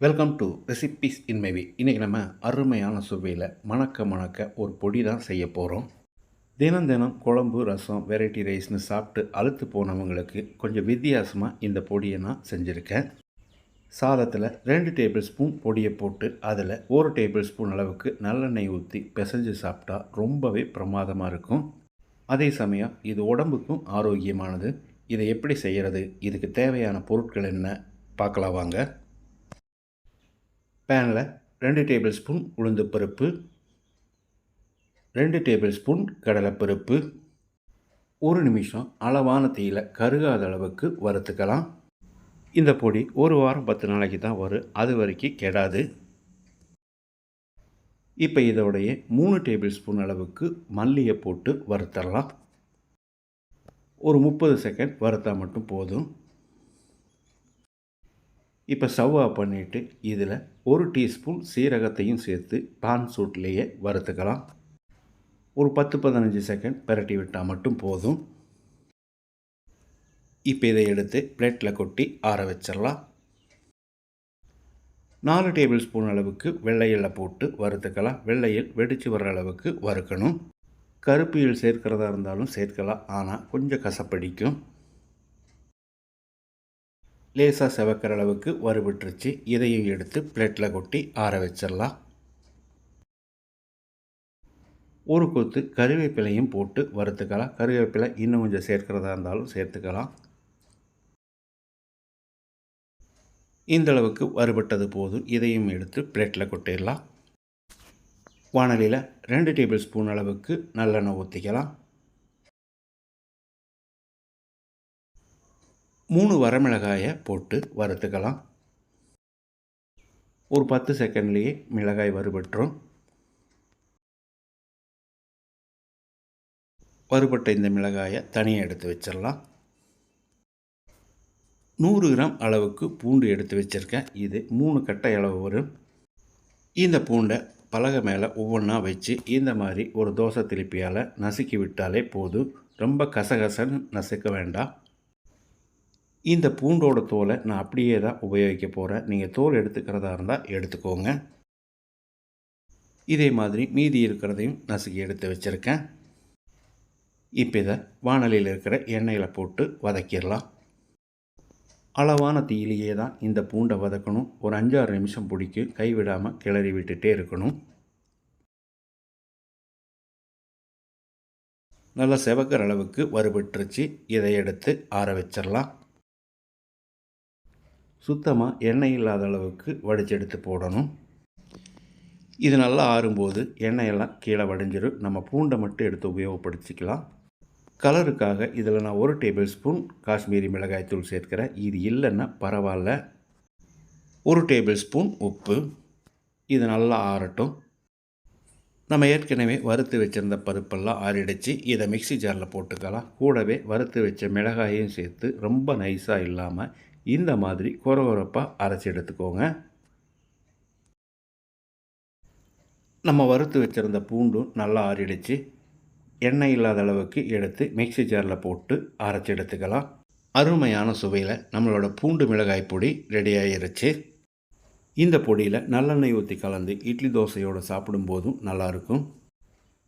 Welcome to recipes இன் மேவி இன்றைக்கி நம்ம அருமையான சுவையில் மணக்க மணக்க ஒரு பொடி தான் செய்ய போகிறோம் தினம் தினம் குழம்பு ரசம் வெரைட்டி ரைஸ்னு சாப்பிட்டு அழுத்து போனவங்களுக்கு கொஞ்சம் வித்தியாசமாக இந்த பொடியை நான் செஞ்சுருக்கேன். சாதத்தில் ரெண்டு டேபிள் ஸ்பூன் பொடியை போட்டு அதில் ஒரு டேபிள் ஸ்பூன் அளவுக்கு நல்லெண்ணெய் ஊற்றி பிசைஞ்சு சாப்பிட்டா ரொம்பவே பிரமாதமாக இருக்கும். அதே சமயம் இது உடம்புக்கும் ஆரோக்கியமானது. இதை எப்படி செய்கிறது இதுக்கு தேவையான பொருட்கள் என்ன? பார்க்கலாம் வாங்க. பேனில் ரெண்டு டேபிள் ஸ்பூன் உளுந்து பருப்பு ரெண்டு டேபிள் ஸ்பூன் கடலைப்பருப்பு ஒரு நிமிஷம் அளவான தீயில் கருகாத அளவுக்கு வறுத்துக்கலாம். இந்த பொடி ஒரு வாரம் பத்து நாளைக்கு தான் வரும் அது வரைக்கும் கெடாது. இப்போ இதோடைய மூணு டேபிள் ஸ்பூன் அளவுக்கு மல்லியை போட்டு வறுத்தரலாம். ஒரு முப்பது செகண்ட் வறுத்தா மட்டும் போதும். இப்போ ஸ்டவ் பண்ணிவிட்டு இதில் ஒரு டீஸ்பூன் சீரகத்தையும் சேர்த்து பான் சூட்லேயே வறுத்துக்கலாம். ஒரு பத்து பதினஞ்சு செகண்ட் பரட்டி விட்டால் மட்டும் போதும். இப்போ இதை எடுத்து பிளேட்டில் கொட்டி ஆற வச்சிடலாம். நாலு டேபிள் ஸ்பூன் அளவுக்கு வெள்ளையில் போட்டு வறுத்துக்கலாம். வெள்ளையில் வெடித்து வர்ற அளவுக்கு வறுக்கணும். கருப்பியில் சேர்க்கிறதா இருந்தாலும் சேர்க்கலாம். ஆனால் கொஞ்சம் கசப்படிக்கும். லேசாக செவக்கிற அளவுக்கு வறுபட்டுருச்சு. இதையும் எடுத்து பிளேட்டில் கொட்டி ஆற வச்சிடலாம். ஒரு கொத்து கருவேப்பிலையும் போட்டு வறுத்துக்கலாம். கருவேப்பிலை இன்னும் கொஞ்சம் சேர்க்கிறதா இருந்தாலும் சேர்த்துக்கலாம். இந்தளவுக்கு வறுபட்டது போதும். இதையும் எடுத்து பிளேட்டில் கொட்டிடலாம். வானலியில் ரெண்டு டேபிள் ஸ்பூன் அளவுக்கு நல்லெண்ணெய் ஊற்றிக்கலாம் மூணு வரமிளகாயை போட்டு வறுத்துக்கலாம். ஒரு பத்து செகண்ட்லேயே மிளகாய் வறுபட்டுரும். வறுபட்ட இந்த மிளகாயை தனியாக எடுத்து வச்சிடலாம். நூறு கிராம் அளவுக்கு பூண்டு எடுத்து வச்சுருக்கேன். இது மூணு கட்டை அளவு வரும். இந்த பூண்டை பலகை மேலே ஒவ்வொன்றா வச்சு இந்த மாதிரி ஒரு தோசை திருப்பியால் நசுக்கி விட்டாலே போதும். ரொம்ப கசகசன்னு நசுக்க வேண்டாம். இந்த பூண்டோட தோலை நான் அப்படியே தான் உபயோகிக்க போகிறேன் நீங்கள் தோல் எடுத்துக்கிறதா இருந்தால் எடுத்துக்கோங்க. இதே மாதிரி மீதி இருக்கிறதையும் நசுக்கி எடுத்து வச்சுருக்கேன். இப்போ இதை வானலியில் இருக்கிற எண்ணெயில் போட்டு வதக்கிடலாம். அளவான தீயிலேயே தான் இந்த பூண்டை வதக்கணும். ஒரு அஞ்சாறு நிமிஷம் பிடிக்கும் கைவிடாமல் கிளறி விட்டுட்டே இருக்கணும். நல்லா செவக்கிற அளவுக்கு வறுபட்டுருச்சு. இதை எடுத்து ஆற வச்சிடலாம். சுத்தமாக எண்ணெய் இல்லாத அளவுக்கு வடிச்செடுத்து போடணும். இது நல்லா ஆறும்போது எண்ணெயெல்லாம் கீழே வடிஞ்சிடும் நம்ம பூண்டை மட்டும் எடுத்து உபயோகப்படுத்திக்கலாம். கலருக்காக இதில் நான் ஒரு டேபிள் ஸ்பூன் காஷ்மீரி மிளகாய்த்தூள் சேர்க்கிறேன். இது இல்லைன்னா பரவாயில்ல. ஒரு டேபிள் ஸ்பூன் உப்பு. இது நல்லா ஆறட்டும். நம்ம ஏற்கனவே வறுத்து வச்சுருந்த பருப்பெல்லாம் ஆறிடுச்சு. இதை மிக்சி ஜாரில் போட்டுக்கலாம். கூடவே வறுத்து வச்ச மிளகாயையும் சேர்த்து ரொம்ப நைஸாக இல்லாமல் இந்த மாதிரி குறகுறப்பாக அரைச்சி எடுத்துக்கோங்க. நம்ம வறுத்து வச்சுருந்த பூண்டும் நல்லா ஆறிடுச்சு. எண்ணெய் இல்லாத அளவுக்கு எடுத்து மிக்சி ஜாரில் போட்டு அரைச்சி எடுத்துக்கலாம். அருமையான சுவையில் நம்மளோட பூண்டு மிளகாய் பொடி ரெடி ஆகிருச்சு இந்த பொடியில் நல்லெண்ணெய் ஊற்றி கலந்து இட்லி தோசையோடு சாப்பிடும்போதும் நல்லாயிருக்கும்